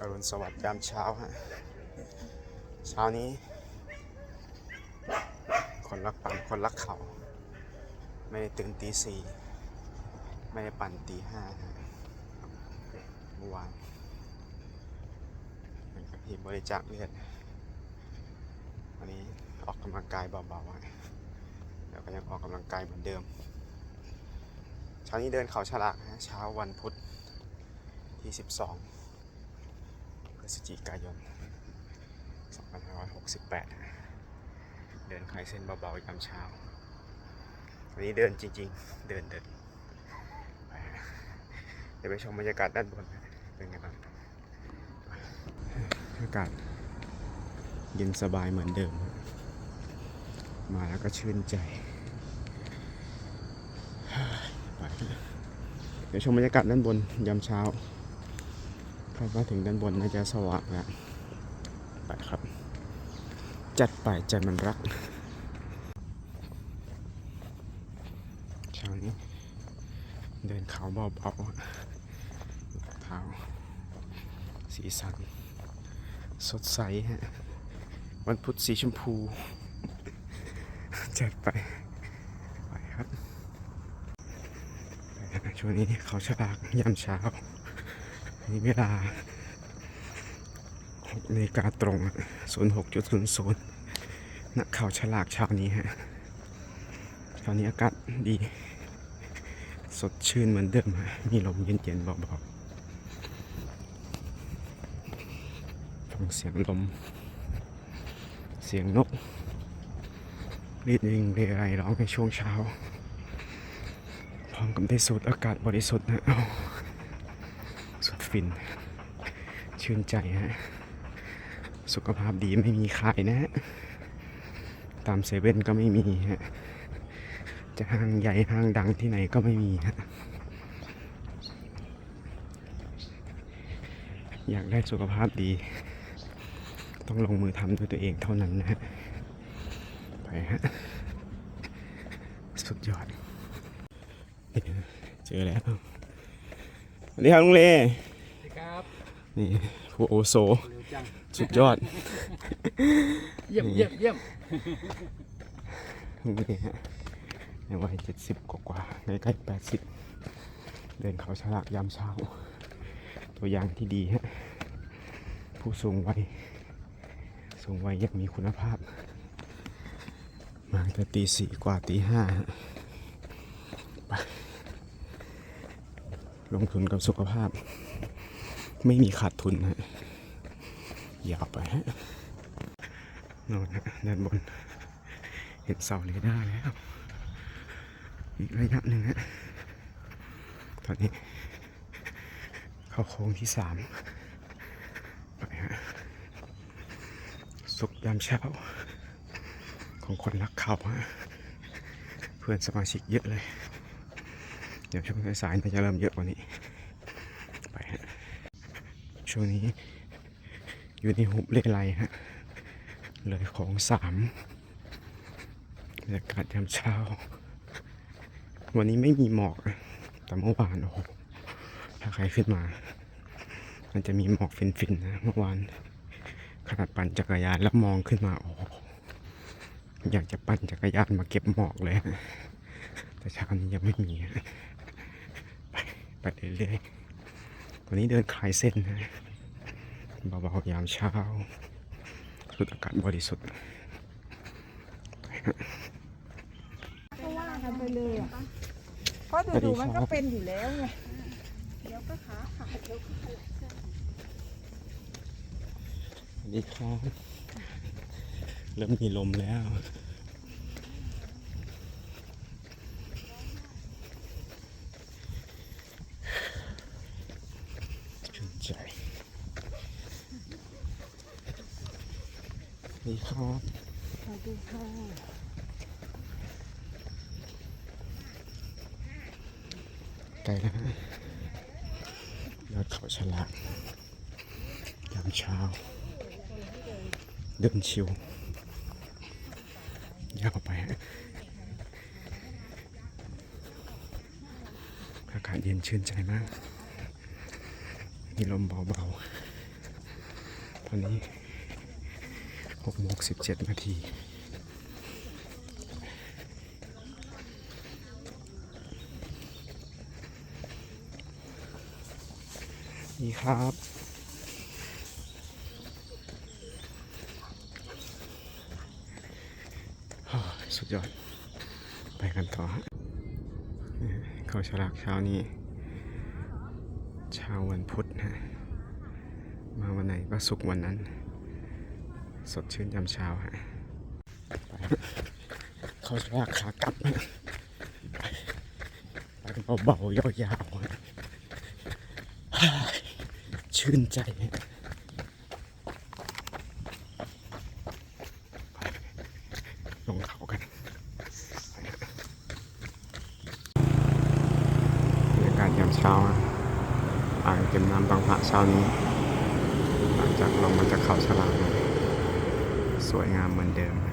อรุณสวัสดิ์ยามเช้าฮะ เช้านี้ คนรักปั่นคนรักเขา ไม่ได้ตื่นตีสี่ไม่ได้ปั่นตีห้าเมื่อวานเป็นกับทีบริจาคเลือดวันนี้ออกกำลังกายเบาๆแล้วก็ยังออกกำลังกายเหมือนเดิม เช้านี้เดินเขาฉลากฮะเช้าวันพุธที่ 12 พฤศจิกายน 2568 เดินคลายเส้นเบาๆยามเช้า วันนี้เดินจริง ๆ เดินเดินไปเดี๋ยวไปชมบรรยากาศด้านบน เป็นไงบ้าง อากาศเย็นสบายเหมือนเดิม มาแล้วก็ชื่นใจไปเดี๋ยวชมบรรยากาศด้านบนยามเช้า คาดว่าถึงด้านบนน่าจะสว่างแล้วไปครับ จัดไปใจมันรักเช้านี้ เดินเขาเบาๆเท้าสีสัน สดใสฮะ วันพุธสีชมพู จัดไป ไปครับ ช่วงนี้เขาฉลากยามเช้า นนี้เวลา6นาฬิกาตรง 06.00ณเขาฉลากเช้านี้ฮะเช้านี้อากาศดี สดชื่นเหมือนเดิมฮะมีลมเย็นๆเบาๆฟังเสียงลม เสียงนกรีดริงเรไรร้องในช่วงเช้า พร้อมกับได้สูดอากาศบริสุทธิ์นะ ฟิน ชื่นใจฮะ สุขภาพดีไม่มีขายนะฮะ ตามเซเว่นก็ไม่มีฮะ จะห้างใหญ่ห้างดังที่ไหนก็ไม่มีฮะ อยากได้สุขภาพดี ต้องลงมือทำด้วยตัวเองเท่านั้นนะฮะ ไปฮะ สุดยอด เจอแล้วสวัสดีครับลุงเล นี่ผู้โอโซเร็วจังสุดยอด เยี่ยมเยี่ยมเยี่ยมลุงเลฮะในวัยเจ็ดสิบกว่าๆในใกล้แปดสิบเดินเขาฉลากยามเช้า ตัวอย่างที่ดีฮะ ผู้สูงวัย สูงวัยอยังมีคุณภาพ มาตั้งแต่ตีสี่กว่าตีห้าฮะไปลงทุนกับสุขภาพ ไม่มีขาดทุนฮะยาวไปฮะโน่นฮะด้านบน เห็นเสาเรดาร์แล้วอีกระยะหนึ่งฮะตอนนี้ เข้าโค้งที่สามไปฮะสุกยามเช้าของคนรักเขาฮะเพื่อนสมาชิกเยอะเลย เดี๋ยวช่วงสายๆน่าจะเริ่มเยอะกว่านี้ ช่วงนี้ อยู่ในหุบเลไลฮะ เลยของสามบรรยากาศยามเช้า วันนี้ไม่มีหมอก แต่เมื่อวานโอ้โหถ้าใครขึ้นมา มันจะมีหมอกฟินๆนะเมื่อวานขนาดปั่นจักรยานแล้วมองขึ้นมาโอ้อยากจะปั่นจักรยานมาเก็บหมอกเลย แต่เช้านี้ยังไม่มี ไปไปเรื่อยๆ วันนี้เดินคลายเส้นนะเบาๆยามเช้าสูดอากาศบริสุทธิ์ก็ว่ากันไปเลยอะเพราะดูๆมันก็เป็นอยู่แล้วไงเดี๋ยวก็ขาขาดเดี๋ยวก็ขาดสวัสดีครับ เริ่มมีลมแล้ว ชื่นใจสวัส ดีครับสวัสดีค่ะไกลแล้วฮะยอดเขาฉลากยามเช้า เดินชิวยาวไปฮะอากาศเย็นชื่นใจมาก มีลมเบาๆ ตอนนี้ หกโมงสิบเจ็ดนาทีนี่ครับสุดยอด ไปกันต่อฮะนี่เขาฉลากเช้านี้เช้าวันพุธนะมาวันไหนก็สุกวันนั้น สดชื่นยามเช้าฮะไปฮะเขาฉลากขากลับฮะไปกันเบาๆยาวๆฮะชื่นใจฮะไปลงเขากันบรรยากาศยามเช้าอะอ่างเก็บน้ำบางพระเช้านี้ หลังจากลงมาจากเขาฉลาม สวยงามเหมือนเดิม